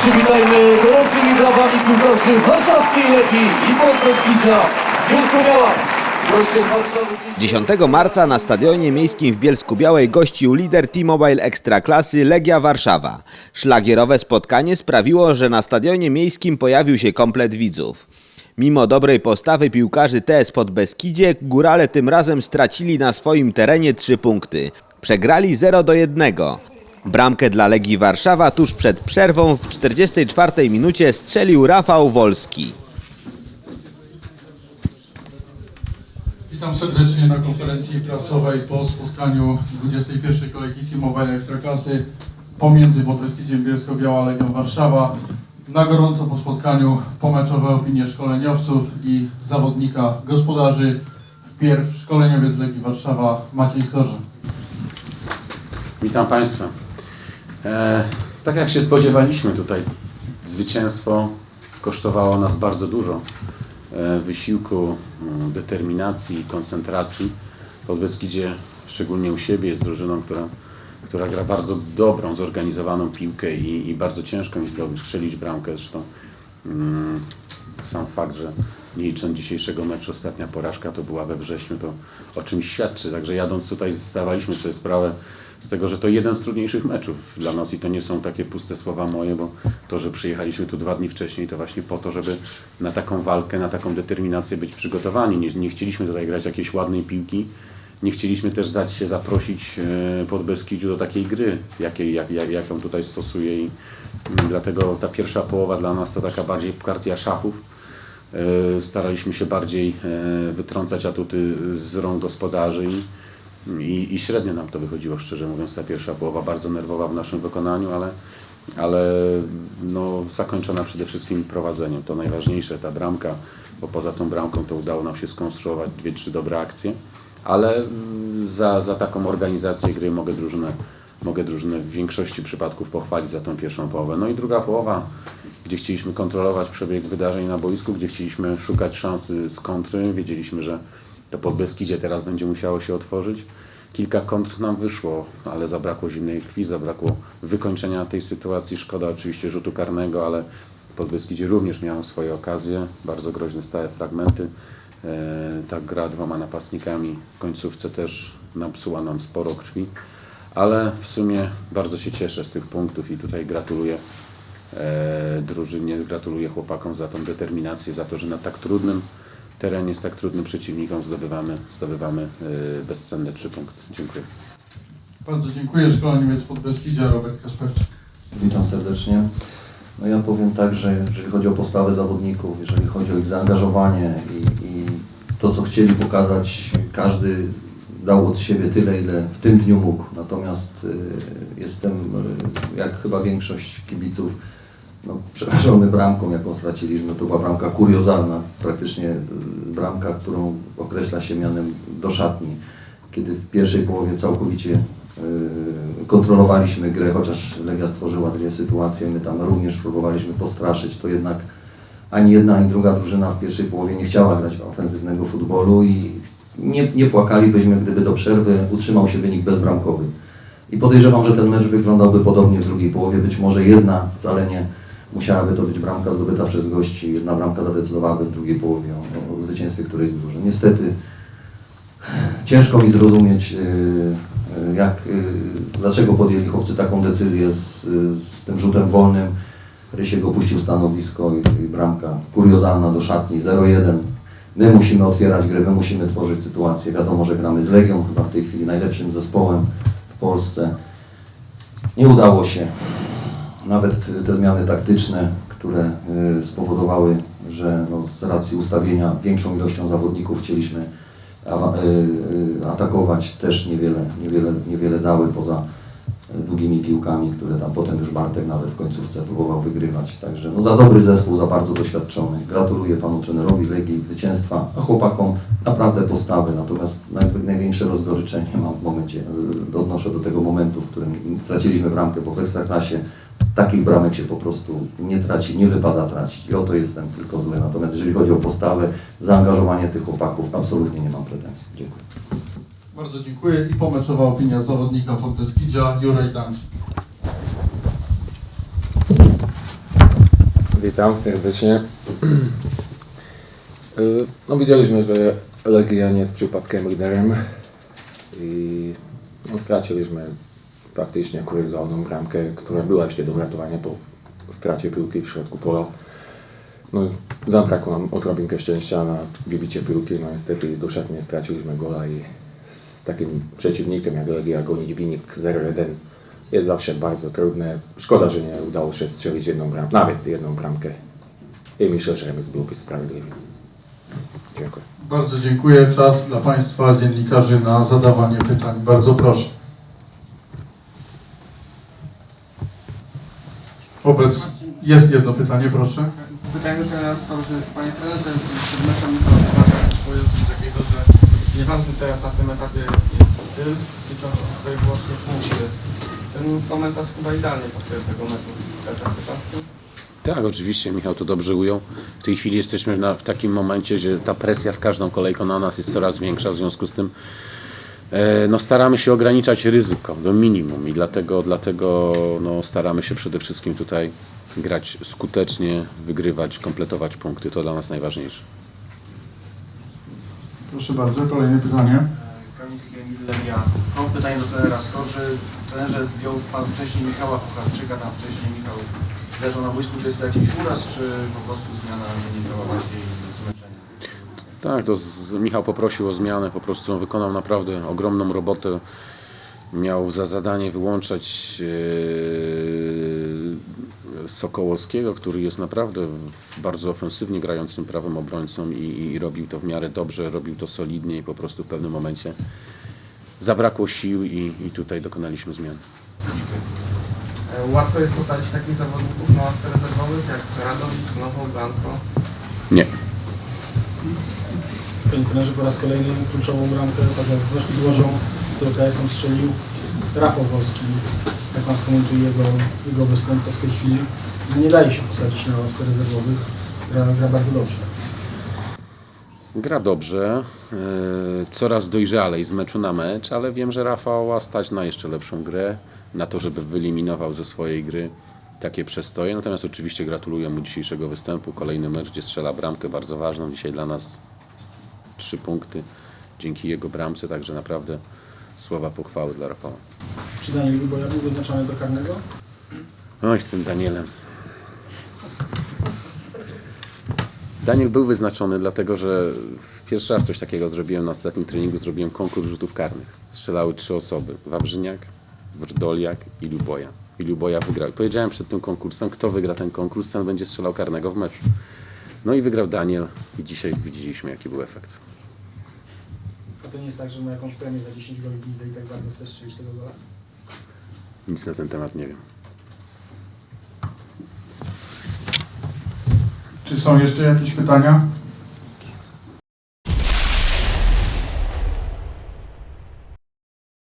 Przywitajmy gorącymi brawami piłkarzy warszawskiej Legii i Warszawy dziś 10 marca na stadionie miejskim w Bielsku Białej gościł lider T-Mobile Ekstraklasy Legia Warszawa. Szlagierowe spotkanie sprawiło, że na stadionie miejskim pojawił się komplet widzów. Mimo dobrej postawy piłkarzy TS Podbeskidzie, górale tym razem stracili na swoim terenie 3 punkty. Przegrali 0 do 1. Bramkę dla Legii Warszawa tuż przed przerwą w 44 minucie strzelił Rafał Wolski. Witam serdecznie na konferencji prasowej po spotkaniu 21. kolejki T-Mobile Ekstraklasy pomiędzy Podbeskidziem Bielsko-Biała a Legią Warszawa. Na gorąco po spotkaniu pomeczowe opinie szkoleniowców i zawodnika gospodarzy. Wpierw szkoleniowiec Legii Warszawa Maciej Skorze. Witam Państwa. E, tak jak się spodziewaliśmy tutaj, zwycięstwo kosztowało nas bardzo dużo e, wysiłku, m, determinacji, koncentracji. Podbeskidzie, szczególnie u siebie, jest drużyną, która, która gra bardzo dobrą, zorganizowaną piłkę i, i bardzo mi zdobyć, strzelić bramkę. Zresztą mm, sam fakt, że nie licząc dzisiejszego meczu, ostatnia porażka to była we wrześniu, to o czymś świadczy. Także jadąc tutaj zdawaliśmy sobie sprawę z tego, że to jeden z trudniejszych meczów dla nas i to nie są takie puste słowa moje, bo to, że przyjechaliśmy tu dwa dni wcześniej, to właśnie po to, żeby na taką walkę, na taką determinację być przygotowani. Nie, nie chcieliśmy tutaj grać jakiejś ładnej piłki, nie chcieliśmy też dać się zaprosić e, pod Beskidziu do takiej gry, jakiej, jak, jak, jaką tutaj stosuje i mm, dlatego ta pierwsza połowa dla nas to taka bardziej partia szachów. E, Staraliśmy się bardziej e, wytrącać atuty z rąk gospodarzy i, i, średnio nam to wychodziło, szczerze mówiąc, ta pierwsza połowa bardzo nerwowa w naszym wykonaniu, ale, ale no, zakończona przede wszystkim prowadzeniem. To najważniejsze, ta bramka, bo poza tą bramką to udało nam się skonstruować dwie, trzy dobre akcje, ale mm, za, za taką organizację gry mogę drużynę, mogę drużynę w większości przypadków pochwalić za tą pierwszą połowę. No i druga połowa, gdzie chcieliśmy kontrolować przebieg wydarzeń na boisku, gdzie chcieliśmy szukać szansy z kontry, wiedzieliśmy, że to pod Beskidzie teraz będzie musiało się otworzyć. Kilka kontr nam wyszło, ale zabrakło zimnej krwi, zabrakło wykończenia tej sytuacji. Szkoda oczywiście rzutu karnego, ale pod Beskidzie również miało swoje okazje, bardzo groźne stałe fragmenty. E, Ta gra dwoma napastnikami w końcówce też napsuła nam sporo krwi, ale w sumie bardzo się cieszę z tych punktów i tutaj gratuluję e, drużynie, gratuluję chłopakom za tą determinację, za to, że na tak trudnym terenie, z tak trudnym przeciwnikom zdobywamy, zdobywamy e, bezcenne trzy punkty. Dziękuję. Bardzo dziękuję. Szkoleniowiec Podbeskidzia Robert Kasperczyk. Witam serdecznie. No ja powiem tak, że jeżeli chodzi o postawę zawodników, jeżeli chodzi o ich zaangażowanie i, i to, co chcieli pokazać, każdy dał od siebie tyle, ile w tym dniu mógł. Natomiast y, jestem, y, jak chyba większość kibiców, no, przerażony bramką, jaką straciliśmy. To była bramka kuriozalna, praktycznie y, bramka, którą określa się mianem do szatni. Kiedy w pierwszej połowie całkowicie kontrolowaliśmy grę, chociaż Legia stworzyła dwie sytuacje, my tam również próbowaliśmy postraszyć, to jednak ani jedna, ani druga drużyna w pierwszej połowie nie chciała grać ofensywnego futbolu i nie, nie płakalibyśmy, gdyby do przerwy utrzymał się wynik bezbramkowy. I podejrzewam, że ten mecz wyglądałby podobnie w drugiej połowie. Być może jedna, wcale nie musiałaby to być bramka zdobyta przez gości. Jedna bramka zadecydowałaby w drugiej połowie o, o zwycięstwie którejś z. Niestety ciężko mi zrozumieć, y, y, jak, y, dlaczego podjęli chłopcy taką decyzję z, z tym rzutem wolnym. Rysiek opuścił stanowisko i, i bramka kuriozalna do szatni 0-1. My musimy otwierać grę, my musimy tworzyć sytuację. Wiadomo, że gramy z Legią, chyba w tej chwili najlepszym zespołem w Polsce. Nie udało się. Nawet te zmiany taktyczne, które y, spowodowały, że no, z racji ustawienia większą ilością zawodników chcieliśmy y, y, atakować, też niewiele, niewiele, niewiele dały poza długimi piłkami, które tam potem już Bartek nawet w końcówce próbował wygrywać. Także no, za dobry zespół, za bardzo doświadczony. Gratuluję panu trenerowi Legii zwycięstwa, a chłopakom naprawdę postawy. Natomiast naj, największe rozgoryczenie mam w momencie, y, odnoszę do tego momentu, w którym straciliśmy bramkę, bo w Ekstraklasie takich bramek się po prostu nie traci, nie wypada tracić. I o to jestem tylko zły. Natomiast jeżeli chodzi o postawę, zaangażowanie tych chłopaków, absolutnie nie mam pretensji. Dziękuję. Bardzo dziękuję. I pomeczowa opinia zawodnika Podbeskidzia Juraj Dancik. Witam serdecznie. No widzieliśmy, że Legia nie jest przypadkiem liderem i no, straciliśmy praktycznie kuriozalną bramkę, która była jeszcze do uratowania po stracie piłki w środku pola. No, zabrakło nam odrobinkę szczęścia na wybicie piłki, no niestety do szatni straciliśmy gola i z takim przeciwnikiem jak Legia gonić wynik 0-1 jest zawsze bardzo trudne. Szkoda, że nie udało się strzelić jedną bramkę, nawet jedną bramkę. I myślę, że remis byłby sprawiedliwy. Dziękuję. Bardzo dziękuję. Czas dla Państwa dziennikarzy na zadawanie pytań. Bardzo proszę. Wobec jest jedno pytanie, proszę. Pytanie do trenera sprawy, że Panie Trenerze, przed meczem coś takiego, że nieważny teraz na tym etapie jest styl, liczą się tutaj wyłącznie punkty. Ten komentarz chyba idealnie pasuje do tego meczu. Zgadza? Tak, oczywiście, Michał to dobrze ujął. W tej chwili jesteśmy na, w takim momencie, że ta presja z każdą kolejką na nas jest coraz większa, w związku z tym e, no, staramy się ograniczać ryzyko do minimum i dlatego, dlatego no, staramy się przede wszystkim tutaj grać skutecznie, wygrywać, kompletować punkty. To dla nas najważniejsze. Proszę bardzo, kolejne pytanie. Kamiński Emil Legia. Mam pytanie do trenera Skorzy. Trenerze zdjął Pan wcześniej Michała Kucharczyka, tam wcześniej Michał leżał na boisku. Czy jest to jakiś uraz, czy po prostu zmiana wynikała bardziej zmęczenia? Tak, to z, Michał poprosił o zmianę, po prostu on wykonał naprawdę ogromną robotę. Miał za zadanie wyłączać e, Sokołowskiego, który jest naprawdę bardzo ofensywnie grającym prawym obrońcą i, i robił to w miarę dobrze, robił to solidnie i po prostu w pewnym momencie zabrakło sił i, i tutaj dokonaliśmy zmian. Łatwo jest postawić takich zawodników na ławce rezerwowych jak Radowicz, Nowo, Blanko. Nie. Panie trenerze, po raz kolejny kluczową bramkę, tak jak w meczu z Łożą, z LKS-em strzelił Rafał Wolski. Jak Pan skomentuje jego, jego występ, to w tej chwili nie daje się posadzić na ławce rezerwowych. Gra, gra bardzo dobrze. Gra dobrze, e, coraz dojrzalej z meczu na mecz, ale wiem, że Rafała stać na jeszcze lepszą grę, na to, żeby wyeliminował ze swojej gry takie przestoje. Natomiast oczywiście gratuluję mu dzisiejszego występu. Kolejny mecz, gdzie strzela bramkę bardzo ważną. Dzisiaj dla nas trzy punkty dzięki jego bramce, także naprawdę słowa pochwały dla Rafała. Czy Daniel Luboja był wyznaczony do karnego? Oj, z tym Danielem. Daniel był wyznaczony, dlatego że pierwszy raz coś takiego zrobiłem na ostatnim treningu. Zrobiłem konkurs rzutów karnych. Strzelały trzy osoby. Wawrzyniak, Wrdoliak i Luboja. I Luboja wygrał. Powiedziałem przed tym konkursem, kto wygra ten konkurs, ten będzie strzelał karnego w meczu. No i wygrał Daniel i dzisiaj widzieliśmy, jaki był efekt. A to nie jest tak, że ma jakąś premię za 10 goli w lidze i tak bardzo chce strzelić tego gola? Nic na ten temat nie wiem. Czy są jeszcze jakieś pytania?